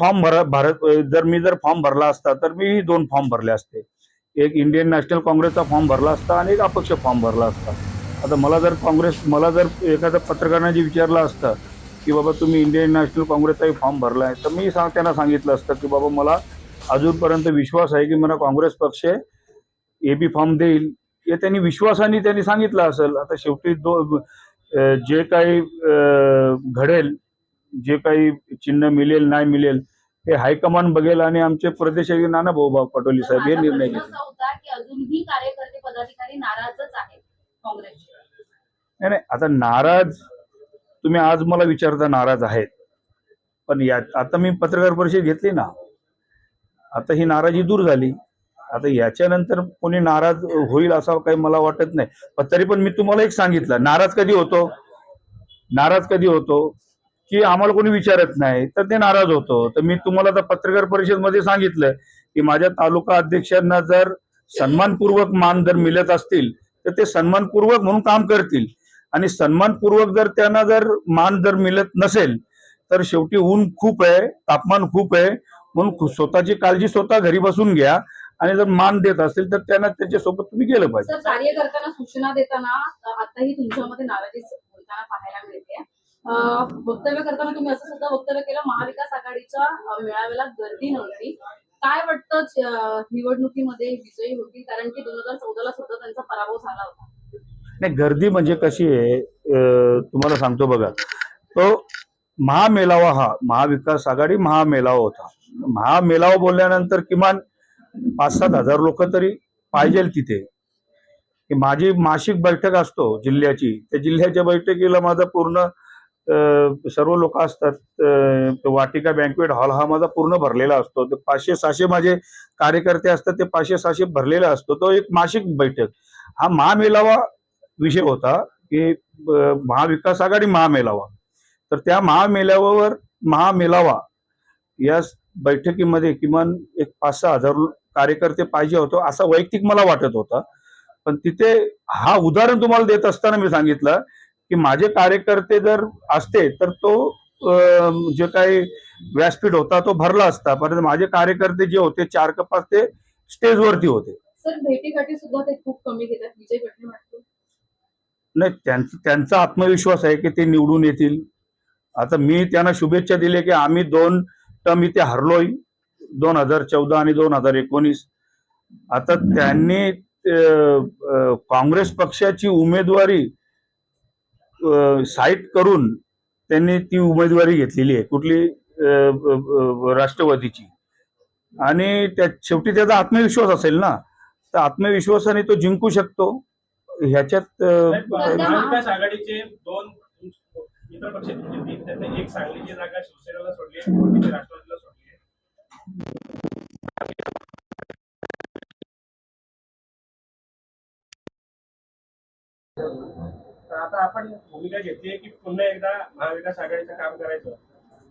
Form भर भरत जर मी जर फॉर्म भरला असता तर मी दोन फॉर्म भरले असते. एक इंडियन नॅशनल काँग्रेसचा फॉर्म भरला असता आणि एक अपक्ष फॉर्म भरला असता. आता मला जर काँग्रेस मला जर एखाद्या पत्रकाराने जे विचारलं असतं की बाबा तुम्ही इंडियन नॅशनल काँग्रेसचाही फॉर्म भरला आहे तर मी सांग त्यांना सांगितलं असतं की बाबा मला अजूनपर्यंत विश्वास आहे की मला काँग्रेस पक्ष ए बी फॉर्म देईल. हे त्यांनी विश्वासाने त्यांनी सांगितलं असेल. आता शेवटी दो जे काही घडेल जे काही चिन्ह मिळेल नाही मिळेल हे हायकमांड बघेल आणि आमचे प्रदेश नाना भाऊ पटोले साहेब हे निर्णय घेतील. नाही आता नाराज तुम्ही आज मला विचारता नाराज आहेत. पण या आता मी पत्रकार परिषद घेतली ना आता ही नाराजी दूर झाली. आता याच्यानंतर कोणी नाराज होईल असं काही मला वाटत नाही. पण तरी पण मी तुम्हाला एक सांगितलं नाराज कधी होतो? नाराज कधी होतो? की आम्हाला कोणी विचारत नाही तर ते नाराज होतो. तर मी तुम्हाला आता पत्रकार परिषदमध्ये सांगितलं की माझ्या तालुका अध्यक्षांना जर सन्मानपूर्वक मान जर मिळत असतील तर ते सन्मानपूर्वक म्हणून काम करतील. आणि सन्मानपूर्वक जर त्यांना जर मान जर मिळत नसेल तर शेवटी ऊन खूप आहे तापमान खूप आहे म्हणून स्वतःची काळजी स्वतः घरी बसून घ्या. आणि जर मान देत असेल तर त्यांना त्याच्यासोबत तुम्ही गेलं पाहिजे. सर कार्यकर्त्यांना सूचना देताना आताही तुमच्यामध्ये नाराजी पाहायला मिळते. वक्तव्य करताना तुम्ही असं सुद्धा वक्तव्य केलं महाविकास आघाडीच्या मेळाव्याला गर्दी नव्हती. काय वाटतं निवडणुकीमध्ये विजयी होती कारण की दोन हजार चौदाला सुद्धा त्यांचा पराभव झाला होता. नाही गर्दी म्हणजे कशी आहे तुम्हाला सांगतो बघा. तो महामेलावा हा महाविकास आघाडी महामेलावा होता. महामेलावा बोलल्यानंतर किमान पाच सात हजार लोक तरी पाहिजे तिथे. माझी मासिक बैठक असतो जिल्ह्याची. त्या जिल्ह्याच्या बैठकीला माझा पूर्ण सर्व लोक असतात. वाटिका बँकवेट हॉल हा माझा पूर्ण भरलेला असतो. ते पाचशे सहाशे माझे कार्यकर्ते असतात ते पाचशे सहाशे भरलेला असतो. तो एक मासिक बैठक. हा महामेलावा विषय होता की महाविकास आघाडी महामेलावा. तर त्या महामेळाव्यावर महामेलावा या बैठकीमध्ये किमान एक पाच सहा हजार कार्यकर्ते पाहिजे होतो असा वैयक्तिक मला वाटत होता. पण तिथे हा उदाहरण तुम्हाला देत असताना मी सांगितलं की माझे कार्यकर्ते जर असते तर तो जे काही व्यासपीठ होता तो भरला असता. परंतु माझे कार्यकर्ते जे होते चार का पाच ते स्टेजवरती होते. सर भेटीगाठी सुद्धा ते खूप कमी घेतात विजय गठे वाटतो नाही त्यांचा त्यांचा आत्मविश्वास आहे की ते निवडून येतील. आता मी त्यांना शुभेच्छा दिल्या की आम्ही दोन टर्म इथे हरलोय दोन हजार चौदा आणि दोन हजार एकोणीस. आता त्यांनी काँग्रेस पक्षाची उमेदवारी साईट करून त्यांनी ती उमेदवारी घेतलेली आहे कुठली राष्ट्रवादीची. आणि त्या शेवटी त्याचा आत्मविश्वास असेल ना तर आत्मविश्वासाने तो जिंकू शकतो. ह्याच्यात आघाडीचे दोन त्यातले एक सांगलीची जागा शिवसेनेला सोडली आहे बाकीची राष्ट्रवादीला सोडली आहे. तर आता आपण भूमिका घेतली की पुन्हा एकदा महाविकास आघाडीचं काम करायचं.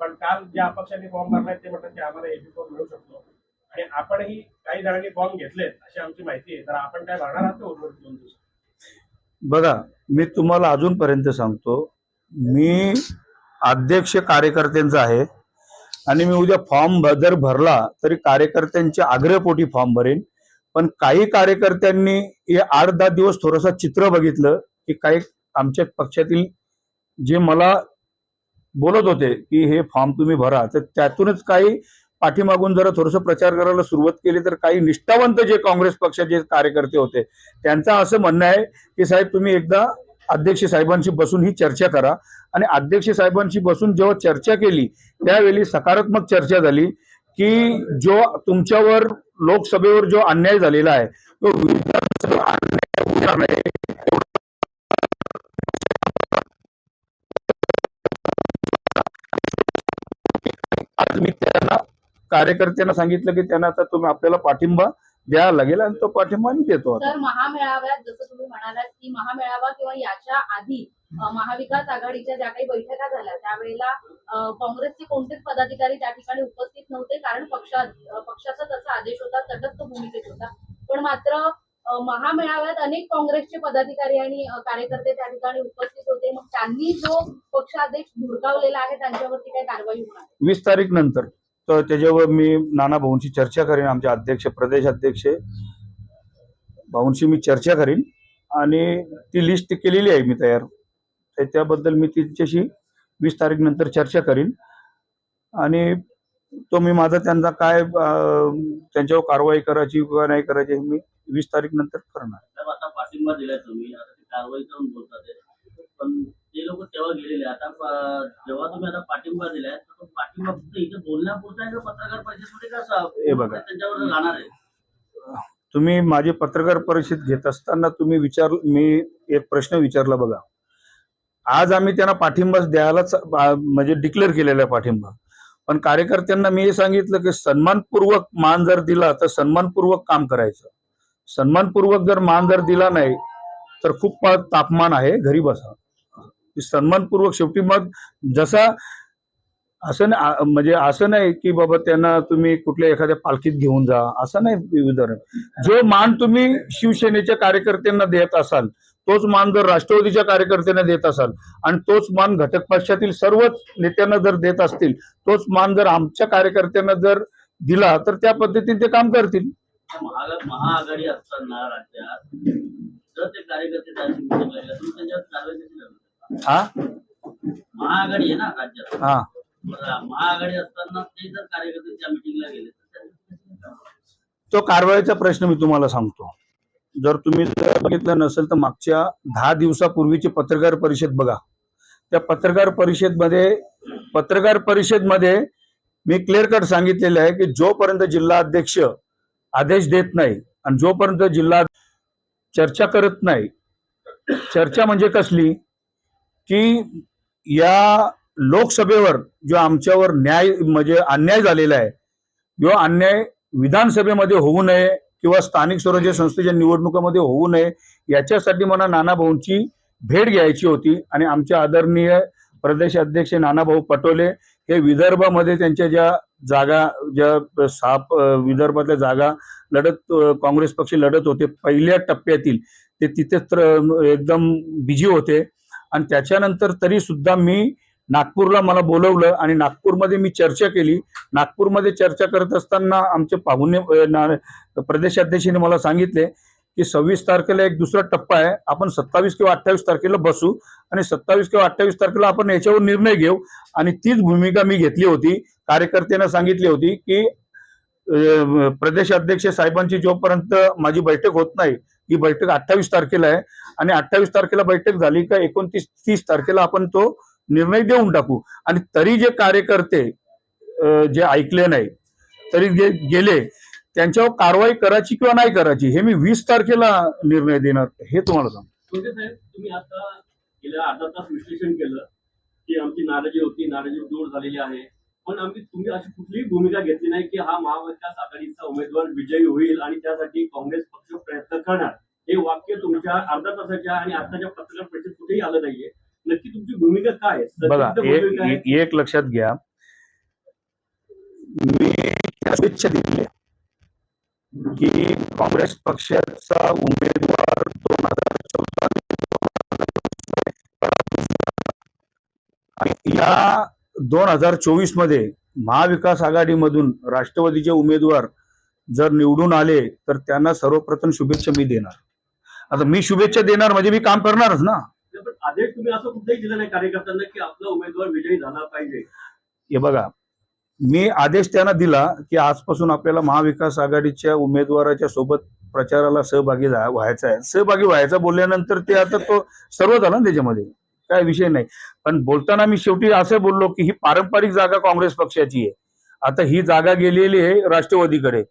पण काल ज्या अपक्षांनी फॉर्म भरलाय ते म्हणतात की आम्हाला एबी फॉर्म मिळू शकतो. आणि आपणही काही जणांनी फॉर्म घेतलेत अशी आमची माहिती आहे. तर आपण काय भरणार आहात उर्वरित दोन दिवस? बघा मी तुम्हाला अजूनपर्यंत सांगतो मी अध्यक्ष कार्यकर्त्यांचा आहे आणि मी उद्या फॉर्म जर भरला तरी कार्यकर्त्यांच्या आग्रहपोटी फॉर्म भरेन. पण काही कार्यकर्त्यांनी हे आठ दहा दिवस थोडंसं चित्र बघितलं की काही आमच्या पक्षातील जे मला बोलत होते की हे फॉर्म तुम्ही भरा तर त्यातूनच काही पाठीमागून जरा थोडंसं प्रचार करायला सुरुवात केली तर काही निष्ठावंत जे काँग्रेस पक्षाचे कार्यकर्ते होते त्यांचं असं म्हणणं आहे की साहेब तुम्ही एकदा अध्यक्ष साहेबांशी बसून ही चर्चा करा. आणि अध्यक्ष साहेबांशी बसून जेव्हा चर्चा केली त्यावेळी सकारात्मक चर्चा झाली की जो तुमच्यावर लोकसभेवर जो अन्याय झालेला आहे तो विधानसभा अन्याय होणार नाही. कार्यकर्त्यांना सांगितलं की त्यांना आता तुम्ही आपल्याला पाठिंबा द्यावा लागेल आणि तो पाठिंबा आम्ही देतो आता. तर महामेळाव्यात जसं तुम्ही म्हणालात की महामेळावा किंवा याच्या आधी अ, महाविकास आघाडीच्या ज्या काही बैठका झाल्या त्यावेळेला अ, काँग्रेसचे कोणतेच पदाधिकारी त्या ठिकाणी उपस्थित नव्हते कारण पक्षा पक्षाचा तसा आदेश होता तटस्थ भूमिकेत होता. पण मात्र अ, महामेळाव्यात अनेक काँग्रेसचे पदाधिकारी आणि अ, कार्यकर्ते त्या ठिकाणी उपस्थित होते. मग त्यांनी जो पक्षादेश धुडकावलेला आहे त्यांच्यावरती काही कारवाई होणार वीस तारीख नंतर. तर त्याच्यावर मी नाना भाऊंशी चर्चा करेन आमचे अध्यक्ष प्रदेश अध्यक्ष. भाऊंशी मी चर्चा करीन आणि ती लिस्ट केलेली आहे मी तयार. तर त्याबद्दल मी तिच्याशी वीस तारीख नंतर चर्चा करीन. आणि तो मी माझा त्यांचा काय त्यांच्यावर कारवाई करायची किंवा नाही करायची हे मी वीस तारीख नंतर करणार. आता पाठिंबा दिलाय तुम्ही. आता कारवाई करून बोलतात पण ते लोक तेव्हा गेलेले आता जेव्हा तुम्ही आता पाठिंबा दिलाय तर तो पाठिंबा फक्त इथे बोलण्यापुरता आहे का पत्रकार परिषदेमध्ये का हे बघा. त्यांच्यावर राहणार आहे? तुम्ही माझी पत्रकार परिषद घेत असताना तुम्ही विचार मी एक प्रश्न विचारला बघा. आज आम्ही त्यांना पाठिंबा द्यायलाच आ, म्हणजे डिक्लेअर केलेला आहे पाठिंबा. पण कार्यकर्त्यांना मी हे सांगितलं की सन्मानपूर्वक मान जर दिला तर सन्मानपूर्वक काम करायचं. सन्मानपूर्वक जर मान जर दिला नाही तर खूप पा- तापमान आहे घरी बसा. सन्मानपूर्वक शेवटी मग जसा असं म्हणजे असं नाही की बाबा त्यांना तुम्ही कुठल्या एखाद्या पालखीत घेऊन जा असं नाही उदाहरण जो मान तुम्ही शिवसेनेच्या कार्यकर्त्यांना देत असाल तोच मान जर राष्ट्रवादीच्या कार्यकर्त्यांना देत असाल आणि तोच मान घटक पक्षातील सर्वच नेत्यांना जर देत असतील तोच मान जर आमच्या कार्यकर्त्यांना जर दिला तर त्या पद्धतीने ते काम करतील. महाआघाडी असताना राज्यात जर ते कार्यकर्ते हा? महाआघाडी आहे ना राज्यात. हा. महाआघाडी असताना ते जर कार्यकर्ते त्या मिटिंगला गेले तर त्यांनी? तो कारवाईचा प्रश्न मी तुम्हाला सांगतो. जर तुम्ही जर बघितलं नसेल तर मागच्या दहा दिवसापूर्वीची पत्रकार परिषद बघा. त्या पत्रकार परिषदमध्ये पत्रकार परिषदमध्ये मी क्लिअर कट सांगितलेलं आहे की जोपर्यंत जिल्हा अध्यक्ष आदेश देत नाही आणि जोपर्यंत जिल्हा चर्चा करत नाही चर्चा म्हणजे कसली? की या लोकसभेवर जो आमच्यावर न्याय म्हणजे अन्याय झालेला आहे जो अन्याय विधानसभेमध्ये होऊ नये किंवा स्थानिक स्वराज्य संस्थेच्या निवडणुकामध्ये होऊ नये याच्यासाठी मला नानाभाऊंची भेट घ्यायची होती आणि आमचे आदरणीय प्रदेश अध्यक्ष नानाभाऊ पटोले हे विदर्भामध्ये त्यांच्या ज्या जागा ज्या साप विदर्भातल्या जागा लढत काँग्रेस पक्ष लढत होते पहिल्या टप्प्यातील ते तिथे तर एकदम बिझी होते. आणि त्याच्यानंतर तरी सुद्धा मी नागपूरला मला बोलवलं आणि नागपूरमध्ये मी चर्चा केली. नागपूरमध्ये चर्चा करत असताना आमचे पाहुणे प्रदेशाध्यक्षांनी मला सांगितले की सव्वीस तारखेला एक दुसरा टप्पा आहे. आपण सत्तावीस किंवा अठ्ठावीस तारखेला बसू आणि सत्तावीस किंवा अठ्ठावीस तारखेला आपण याच्यावर निर्णय घेऊ. आणि तीच भूमिका मी घेतली होती. कार्यकर्त्यांना सांगितली होती की प्रदेशाध्यक्ष प्रदेश अध्यक्ष साहेबांची जोपर्यंत माझी बैठक होत नाही ही बैठक अठ्ठावीस तारखेला आहे. आणि अठ्ठावीस तारखेला बैठक झाली का एकोणतीस तीस तारखेला आपण तो निर्णय देऊन टाकू. आणि तरी जे कार्यकर्ते जे ऐकले नाही तरी जे गेले त्यांच्यावर कारवाई करायची किंवा नाही करायची हे मी वीस तारखेला निर्णय देणार हे तुम्हाला सांगतो. म्हणजे तुम्ही आता गेल्या अर्धा तास विश्लेषण केलं की आमची नाराजी होती नाराजी दूर झालेली आहे. पण आम्ही तुम्ही अशी कुठलीही भूमिका घेतली नाही की हा महाविकास आघाडीचा उमेदवार विजयी होईल आणि त्यासाठी काँग्रेस पक्ष प्रयत्न करणार. हे वाक्य तुमच्या अर्धा तासाच्या आणि आताच्या पत्रकार परिषदेत कुठेही आलं नाहीये. नक्की तुमची भूमिका काय आहे? बघा एक लक्षात घ्या. मी शुभेच्छा दिली की काँग्रेस पक्षाचा उमेदवार दोन हजार चौदा आणि या दोन हजार चोवीसमध्ये महाविकास आघाडीमधून राष्ट्रवादीचे उमेदवार जर निवडून आले तर त्यांना सर्वप्रथम शुभेच्छा मी देणार. आता मी शुभेच्छा देणार म्हणजे मी काम करणारच ना. आदेश तुम्ही असं कुठेही दिलं नाही कार्यकर्त्यांना की आपला उमेदवार विजयी झाला पाहिजे. हे बघा मी आदेश त्यांना दिला की आजपासून आपल्याला महाविकास आघाडीच्या उमेदवाराच्या सोबत प्रचाराला सहभागी व्हायचं आहे. सहभागी व्हायचं बोलल्यानंतर ते आता तो सर्व झाला ना त्याच्यामध्ये. काय विषय नाही. पण बोलताना मी शेवटी असं बोललो की ही पारंपरिक जागा काँग्रेस पक्षाची आहे. आता ही जागा गेलेली आहे राष्ट्रवादीकडे.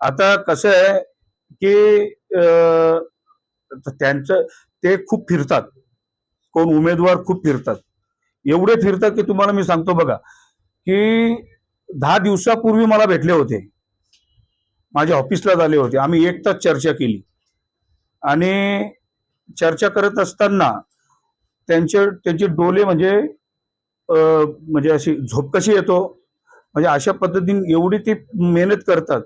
आता कसं आहे की त्यांचं ते खूप फिरतात. कोण उमेदवार खूप फिरतात. एवढे फिरतात की तुम्हाला मी सांगतो बघा की दहा दिवसापूर्वी मला भेटले होते. माझ्या ऑफिसला झाले होते. आम्ही एक तास चर्चा केली. आणि चर्चा करत असताना त्यांचे त्यांचे डोले म्हणजे म्हणजे अशी झोप कशी येतो? म्हणजे अशा पद्धतीने एवढी ती मेहनत करतात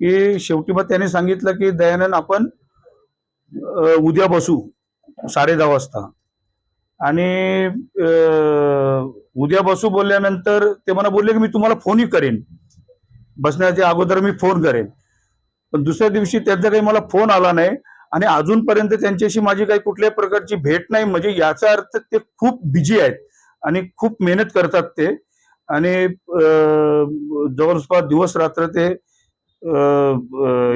की शेवटी मग त्याने सांगितलं की दयानंद आपण उद्या बसू साडे दहा वाजता. आणि उद्या बसू बोलल्यानंतर ते मला बोलले की मी तुम्हाला फोनही करेन. बसण्याच्या अगोदर मी फोन करेन. पण दुसऱ्या दिवशी त्यांचा काही मला फोन आला नाही. आणि अजूनपर्यंत त्यांच्याशी माझी काही कुठल्याही प्रकारची भेट नाही. म्हणजे याचा अर्थ ते खूप बिझी आहेत आणि खूप मेहनत करतात ते. आणि जवळपास दिवस रात्र ते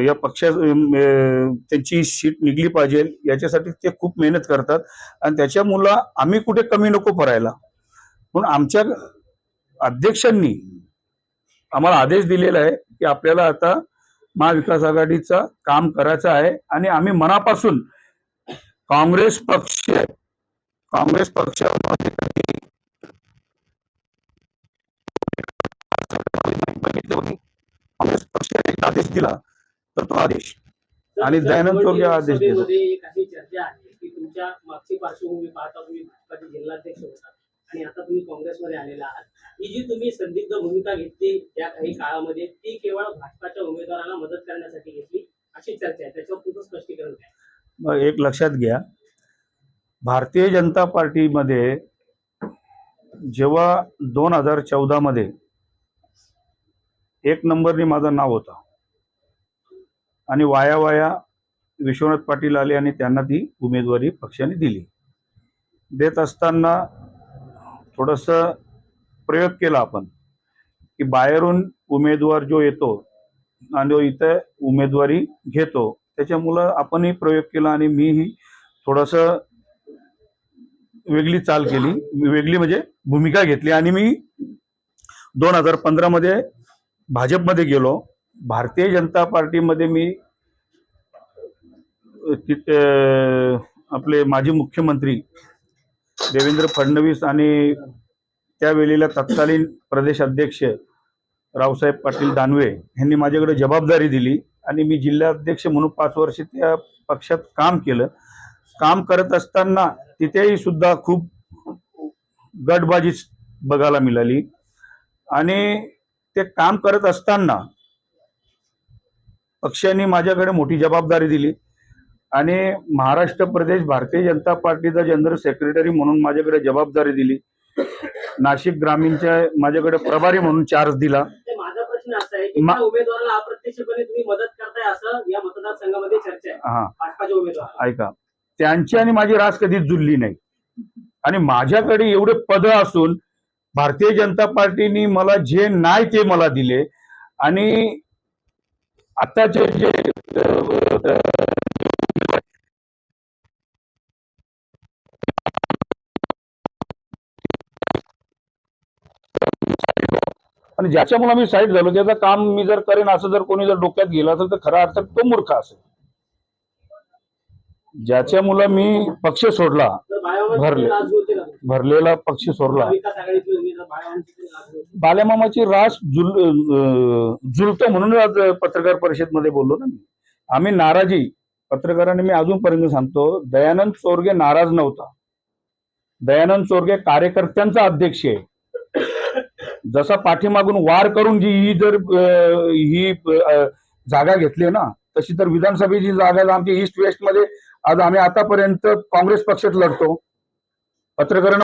या पक्षा त्यांची सीट निघली पाहिजे. याच्यासाठी ते खूप मेहनत करतात. आणि त्याच्यामुळं आम्ही कुठे कमी नको पडायला. म्हणून आमच्या अध्यक्षांनी आम्हाला आदेश दिलेला आहे की आपल्याला आता महाविकास आघाडीचा काम करायचं आहे आणि आम्ही मनापासून काँग्रेस पक्ष काँग्रेस पक्षामध्ये. काँग्रेस पक्षाने एक आदेश दिला तर तो आदेश आणि दयानंद आदेश दिला. लोकसभेमध्ये एक अशी चर्चा आहे की तुमच्या मागची पार्श्वभूमी पाहता तुम्ही भाजपाचे जिल्हाध्यक्ष होता आणि आता तुम्ही काँग्रेसमध्ये आलेला आहात ही जी तुम्ही संदिग्ध भूमिका घेतली या काही काळामध्ये ती केवळ भाजपाच्या उमेदवाराला मदत करण्यासाठी घेतली अशी चर्चा आहे. त्याच्यावर तुमचं स्पष्टीकरण काय? मग एक लक्षात घ्या. भारतीय जनता पार्टीमध्ये जेव्हा दोन हजार चौदामध्ये एक नंबरनी माझं नाव होतं आणि वाया वाया विश्वनाथ पाटील आले आणि त्यांना ती उमेदवारी पक्षाने दिली. देत असताना थोडंसं प्रयोग केला आपण. की बाहेरून उमेदवार जो येतो आणि तो इथं उमेदवारी घेतो त्याच्यामुळं आपणही प्रयोग केला आणि मीही थोडस वेगळी चाल केली. वेगळी म्हणजे भूमिका घेतली. आणि मी दोन हजार पंधरामध्ये भाजपमध्ये गेलो. भारतीय जनता पार्टीमध्ये मी तिथे आपले माजी मुख्यमंत्री देवेंद्र फडणवीस आणि त्यावेळेला तत्कालीन प्रदेश अध्यक्ष रावसाहेब पाटील दानवे यांनी माझ्याकडे जबाबदारी दिली आणि मी जिल्हाध्यक्ष म्हणून पाच वर्ष त्या पक्षात काम केलं. काम करत असताना तिथेही सुद्धा खूप गटबाजी बघायला मिळाली. आणि ते काम करत असताना पक्षाने माझ्याकडे मोठी जबाबदारी दिली. आणि महाराष्ट्र प्रदेश भारतीय जनता पार्टीचा जनरल सेक्रेटरी म्हणून माझ्याकडे जबाबदारी दिली. नाशिक ग्रामीणच्या माझ्याकडे प्रभारी म्हणून चार्ज दिला. ते माझा प्रश्न असा आहे की मा- त्या उमेदवाराला अप्रत्यक्षपणे तुम्ही मदत करताय असं या मतदारसंघामध्ये चर्चा आहे. हा. भाजपाच्या उमेदवार ऐका. त्यांची आणि माझी रास कधीच जुळली नाही. आणि माझ्याकडे एवढे पद असून भारतीय जनता पार्टीने मला जे नाही ते मला दिले. आणि आताचे जे अ, आणि ज्याच्यामुळे मी साईड झालो त्याचं काम मी जर करेन असं जर कोणी जर डोक्यात गेलं असेल तर खरा अर्थात तो मूर्ख असेल. ज्याच्यामुळं मी पक्ष सोडला भरले. भरलेला पक्ष सोडला. बालेमामाची रास जुल जुलतो म्हणून आज पत्रकार परिषदमध्ये बोललो ना मी. आम्ही नाराजी पत्रकारांनी मी अजूनपर्यंत सांगतो दयानंद चोरगे नाराज नव्हता. दयानंद चोरगे कार्यकर्त्यांचा अध्यक्ष आहे. जसा पाठीमागून वार करून जी ही जर ही जागा घेतली ना तशी तर विधानसभेची जागा आमची ईस्ट वेस्टमध्ये आज आम्ही आतापर्यंत काँग्रेस पक्षात लढतो. पत्रकारांना